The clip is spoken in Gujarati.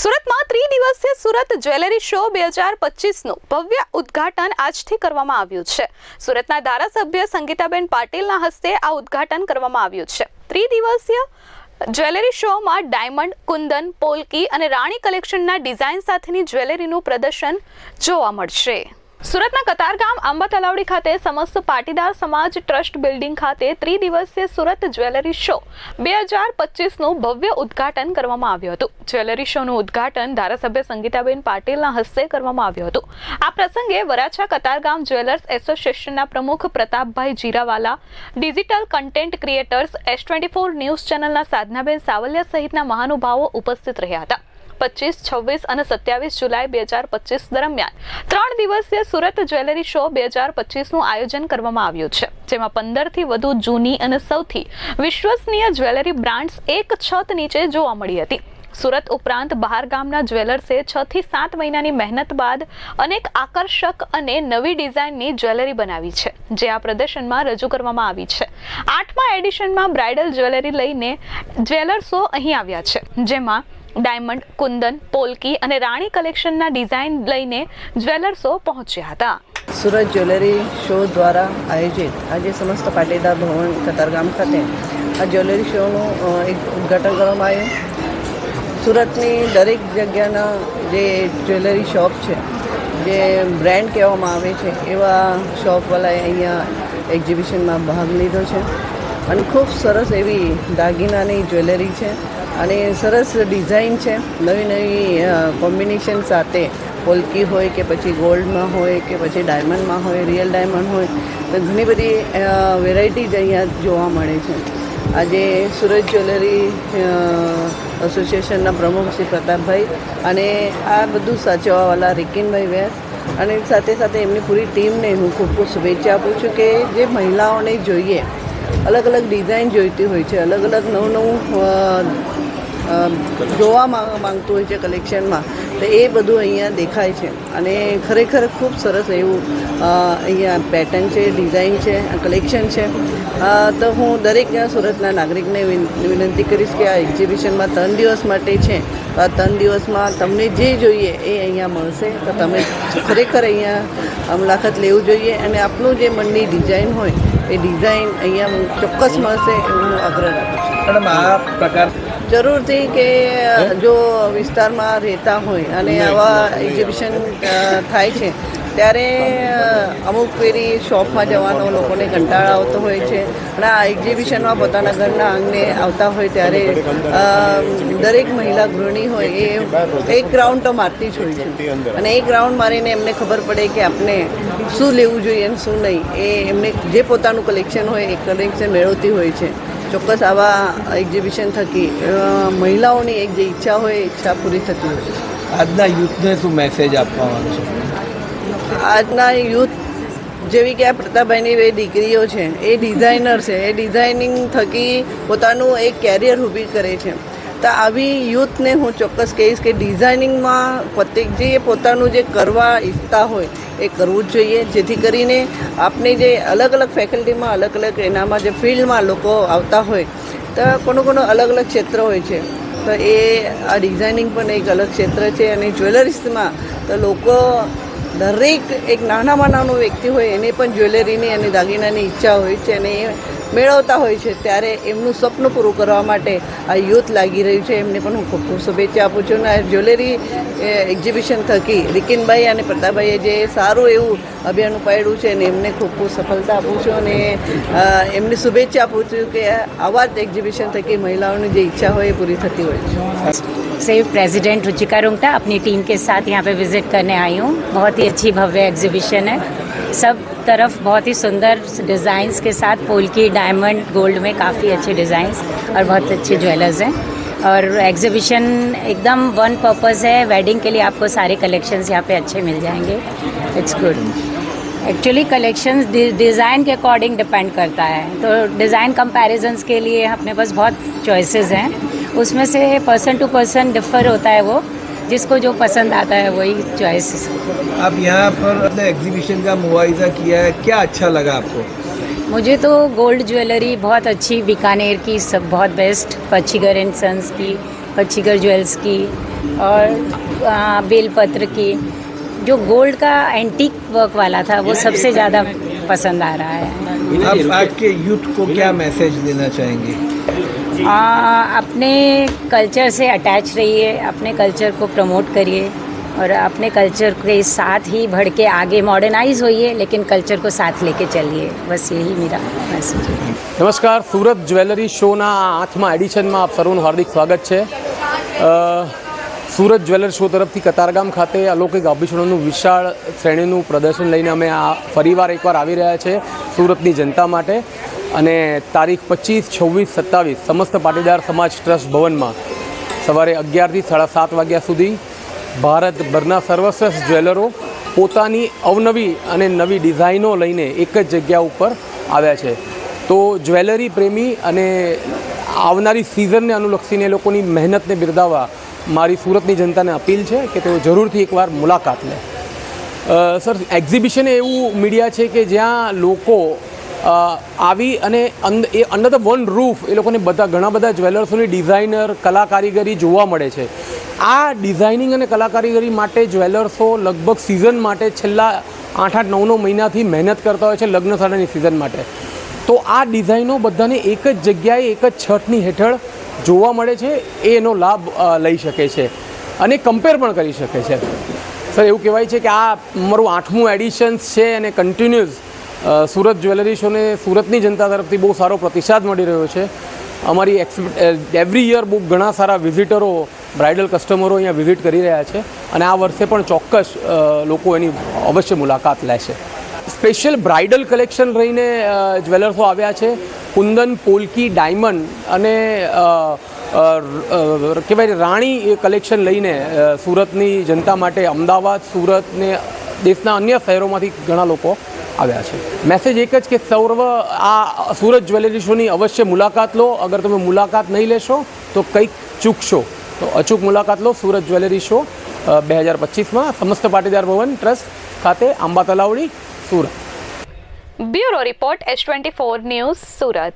સુરતમાં ત્રિદિવસીય સુરત જ્વેલરી શો બે હજાર પચીસનું ભવ્ય ઉદ્ઘાટન આજથી કરવામાં આવ્યું છે. સુરતના ધારાસભ્ય સંગીતાબેન પાટીલના હસ્તે આ ઉદ્ઘાટન કરવામાં આવ્યું છે. ત્રિદિવસીય જ્વેલરી શોમાં ડાયમંડ, કુંદન, પોલકી અને રાણી કલેક્શનના ડિઝાઇન સાથેની જ્વેલરીનું પ્રદર્શન જોવા મળશે. સુરતના કતારગામ આંબા તલાવડી ખાતે સમસ્ત પાટીદાર સમાજ ટ્રસ્ટ બિલ્ડિંગ ખાતે ત્રિદિવસીય સુરત જ્વેલરી શો. બે હજાર પચીસનું ભવ્ય ઉદ્ઘાટન કરવામાં આવ્યું હતું. જ્વેલરી શોનું ઉદ્ઘાટન ધારાસભ્ય સંગીતાબેન પાટીલના હસ્તે કરવામાં આવ્યું હતું. આ પ્રસંગે વરાછા કતારગામ જ્વેલર્સ એસોસિએશનના પ્રમુખ Pratapbhai Jirawala, digital content creators S twenty four news ચેનલના સાધનાબેન સાવલિયા સહિતના મહાનુભાવો ઉપસ્થિત રહ્યા હતા. પચીસ, છવ્વીસ અને સત્યાવીસ જુલાઈ બે હજાર પચીસ દરમિયાન. ત્રણ દિવસીય સુરત જ્વેલરી શો બે હજાર પચીસનું આયોજન કરવામાં આવ્યું છે, જેમાં પંદરથી વધુ જૂની અને સૌથી વિશ્વસનીય જ્વેલરી બ્રાન્ડ્સ એક છત નીચે જોવા મળી હતી. સુરત ઉપરાંત બહાર ગામના જ્વેલર્સે છ થી સાત મહિનાની મહેનત બાદ અનેક આકર્ષક અને નવી ડિઝાઇનની જ્વેલરી બનાવી છે, જે આ પ્રદર્શનમાં રજૂ કરવામાં આવી છે. આઠમા એડિશનમાં બ્રાઇડલ જ્વેલરી લઈને જ્વેલર્સો અહીં આવ્યા છે, જેમાં ડાયમંડ, કુંદન, પોલકી અને રાણી કલેક્શનના ડિઝાઇન લઈને જ્વેલર્સો પહોંચ્યા હતા. સુરત જ્વેલરી શો દ્વારા આયોજિત આજે સમસ્ત પાટીદાર ભવન કતારગામ ખાતે આ જ્વેલરી શોનું એક ઉદ્ઘાટન કરવામાં આવ્યું. સુરતની દરેક જગ્યાના જે જ્વેલરી શોપ છે, જે બ્રાન્ડ કહેવામાં આવે છે, એવા શોપવાળાએ અહીંયા એક્ઝિબિશનમાં ભાગ લીધો છે. અને ખૂબ સરસ એવી દાગીનાની જ્વેલરી છે. અને સરસ ડિઝાઇન છે. નવી નવી કોમ્બિનેશન સાથે પોલકી હોય કે પછી ગોલ્ડમાં હોય કે પછી ડાયમંડમાં હોય, રિયલ ડાયમંડ હોય, તો ઘણી બધી વેરાયટીઝ અહીંયા જોવા મળે છે. આજે સુરત જ્વેલરી એસોસિએશનના પ્રમુખ શ્રી પ્રતાપભાઈ અને આ બધું સાચવવાવાળા રિકિનભાઈ વ્યાસ અને સાથે સાથે એમની પૂરી ટીમને હું ખૂબ ખૂબ શુભેચ્છા આપું છું કે જે મહિલાઓને જોઈએ અલગ અલગ ડિઝાઇન જોઈતી હોય છે અલગ અલગ નવું નવું જોવા માંગ- માંગતું હોય છે કલેક્શનમાં તો એ બધું અહીંયા દેખાય છે. અને ખરેખર ખૂબ સરસ એવું અહીંયા પેટર્ન છે ડિઝાઇન છે કલેક્શન છે. તો હું દરેક સુરતના નાગરિકને વિનંતી કરીશ કે આ એક્ઝિબિશનમાં ત્રણ દિવસ માટે છે. તો આ ત્રણ દિવસમાં તમને જે જોઈએ એ અહીંયા મળશે. તો તમે ખરેખર અહીંયા મુલાકાત લેવું જોઈએ. અને આપણું જે મનની ડિઝાઇન હોય, એ ડિઝાઇન અહીંયા ચોક્કસ મળશે એવું હું આગ્રહ રાખું છું. મેડમ, આ પ્રકાર જરૂરથી કે જો વિસ્તારમાં રહેતા હોય અને આવા એક્ઝિબિશન થાય છે ત્યારે અમુક ફેરી શોપમાં જવાનો લોકોને કંટાળો આવતો હોય છે. અને આ એક્ઝિબિશનમાં પોતાના ઘરના આંગણે આવતા હોય ત્યારે દરેક મહિલા ગૃહિણી હોય એ એક રાઉન્ડ તો મારતી જ હોય છે. અને એક રાઉન્ડ મારીને એમને ખબર પડે કે આપણે શું લેવું જોઈએ અને શું નહીં. એ એમને જે પોતાનું કલેક્શન હોય એ કલેક્શન મેળવતી હોય છે. ચોક્કસ આવા એક્ઝિબિશન થકી મહિલાઓની એક જે ઈચ્છા હોય એ ઈચ્છા પૂરી થતી હોય આજના યુથને શું મેસેજ આપવાનો છે આજના યુથ જેવી કે આ પ્રતાપભાઈની બે દીકરીઓ છે એ ડિઝાઇનર છે. એ ડિઝાઇનિંગ થકી પોતાનું એક કેરિયર ઊભી કરે છે. તો આવી યુથને હું ચોક્કસ કહીશ કે ડિઝાઇનિંગમાં પ્રત્યેક જે પોતાનું જે કરવા ઈચ્છતા હોય એ કરવું જ જોઈએ. જેથી કરીને આપણે જે અલગ અલગ ફેકલ્ટીમાં અલગ અલગ એનામાં જે ફિલ્ડમાં લોકો આવતા હોય, તો કોનું કોનું અલગ અલગ ક્ષેત્ર હોય છે. તો એ આ ડિઝાઇનિંગ પણ એક અલગ ક્ષેત્ર છે અને જ્વેલરીસમાં તો લોકો દરેક એક નાનામાં નાનો વ્યક્તિ હોય એને પણ જ્વેલરીની અને દાગીનાની ઈચ્છા હોય છે અને એ મેળવતા હોય છે ત્યારે એમનું સ્વપ્ન પૂરું કરવા માટે આ યુથ લાગી રહ્યું છે એમને પણ હું ખૂબ ખૂબ શુભેચ્છા આપું છું અને આ જ્વેલરી એક્ઝિબિશન થકી રિકિનભાઈ અને પ્રતાપભાઈએ જે સારું એવું અભિયાન ઉપાડ્યું છે અને એમને ખૂબ ખૂબ સફળતા આપું છું અને અ, એમને શુભેચ્છા આપું છું કે આવા જ એક્ઝિબિશન થકી મહિલાઓની જે ઈચ્છા હોય એ પૂરી થતી હોય છે से प्रेसिडेंट रुचिका रुंगटा अपनी टीम के साथ यहाँ पे विजिट करने आई हूँ बहुत ही अच्छी भव्य एग्जीबिशन है सब तरफ़ बहुत ही सुंदर डिज़ाइंस के साथ पोल्की डायमंड गोल्ड में काफ़ी अच्छे डिज़ाइंस और बहुत अच्छे ज्वेलर्स हैं। और एग्जीबिशन एकदम वन पर्पज़ है। वेडिंग के लिए आपको सारे कलेक्शंस यहाँ पे अच्छे मिल जाएँगे। It's good actually collections design के अकॉर्डिंग डिपेंड करता है। तो डिज़ाइन कंपैरिजंस के लिए अपने पास बहुत चॉइसेस हैं। उसमें से पर्सन टू पर्सन डिफ़र होता है वो। जिसको जो पसंद आता है वही चॉइस आप यहाँ पर अपने एग्जीबिशन का मुआवजा किया है क्या अच्छा लगा आपको? मुझे तो गोल्ड ज्वेलरी बहुत अच्छी बीकानेर की सब बहुत बेस्ट पच्छीगर एंड सन्स की पच्छीगर ज्वेल्स की और आ, बेलपत्र की। जो गोल्ड का एंटीक वर्क वाला था वो सबसे ज़्यादा पसंद आ रहा है। आप आज के यूथ को क्या मैसेज देना चाहेंगे? अपने कल्चर से अटैच रहिए अपने कल्चर को प्रमोट करिए और अपने कल्चर के साथ ही बढ़ के आगे मॉडर्नाइज होइए लेकिन कल्चर को साथ लेके चलिए बस यही मेरा मैसेज है નમસ્કાર સુરત જ્વેલરી શોના આ આઠમા એડિશનમાં આપ સર્વનું હાર્દિક સ્વાગત છે અ, સુરત જ્વેલર શો તરફથી કતારગામ ખાતે અલૌકિક આભૂષણોનું વિશાળ શ્રેણીનું પ્રદર્શન લઈને અમે આ ફરીવાર એકવાર આવી રહ્યા છે સુરતની જનતા માટે અને તારીખ પચીસ, છવ્વીસ, સત્તાવીસ, સમસ્ત પાટીદાર સમાજ ટ્રસ્ટ ભવનમાં સવારે અગિયારથી સાડા સાત વાગ્યા સુધી ભારતભરના સર્વશ્રેષ્ઠ જ્વેલરો પોતાની અવનવી અને નવી ડિઝાઇનો લઈને એક જ જગ્યા ઉપર આવ્યા છે. તો જ્વેલરી પ્રેમી અને આવનારી સિઝનને અનુલક્ષીને લોકોની મહેનતને બિરદાવવા મારી સુરતની જનતાને અપીલ છે કે તેઓ જરૂરથી એકવાર મુલાકાત લે. સર એક્ઝિબિશન એવું મીડિયા છે કે જ્યાં લોકો આવી અને એ અંડર ધ વન રૂફ એ લોકોને બધા ઘણા બધા જ્વેલર્સોની ડિઝાઇનર કલા કારીગરી જોવા મળે છે. આ ડિઝાઇનિંગ અને કલા કારીગરી માટે જ્વેલર્સો લગભગ સિઝન માટે છેલ્લા આઠ આઠ નવ નવ મહિનાથી મહેનત કરતા હોય છે લગ્ન સાડાની સિઝન માટે. તો આ ડિઝાઇનો બધાને એક જ જગ્યાએ, એક જ છઠની હેઠળ જોવા મળે છે. એ એનો લાભ લઈ શકે છે અને કમ્પેર પણ કરી શકે છે. સર એવું કહેવાય છે કે આ મારું આઠમું એડિશન્સ છે અને કન્ટિન્યુઅસ સુરત જ્વેલરી શોને સુરતની જનતા તરફથી બહુ સારો પ્રતિસાદ મળી રહ્યો છે. અમારી એવરી યર બહુ ઘણા સારા વિઝિટરો બ્રાઇડલ કસ્ટમરો અહીંયા વિઝિટ કરી રહ્યા છે અને આ વર્ષે પણ ચોક્કસ લોકો એની અવશ્ય મુલાકાત લેશે. સ્પેશિયલ બ્રાઇડલ કલેક્શન રહીને જ્વેલર્સો આવ્યા છે. કુંદન, પોલકી, ડાયમંડ અને કહેવાય રાણી એ કલેક્શન લઈને સુરતની જનતા માટે અમદાવાદ સુરત ને દેશના અન્ય શહેરોમાંથી ઘણા લોકો આવ્યા છે. મેસેજ એક જ કે સૌર્વ, આ સુરત જ્વેલરી શોની અવશ્ય મુલાકાત લો. અગર તમે મુલાકાત નહીં લેશો, તો કંઈક ચૂકશો. તો અચૂક મુલાકાત લો સુરત જ્વેલરી શો બે હજાર પચીસમાં સમસ્ત પાટીદાર ભવન ટ્રસ્ટ ખાતે Amba Talavdi Surat. Bureau report S twenty four news Surat.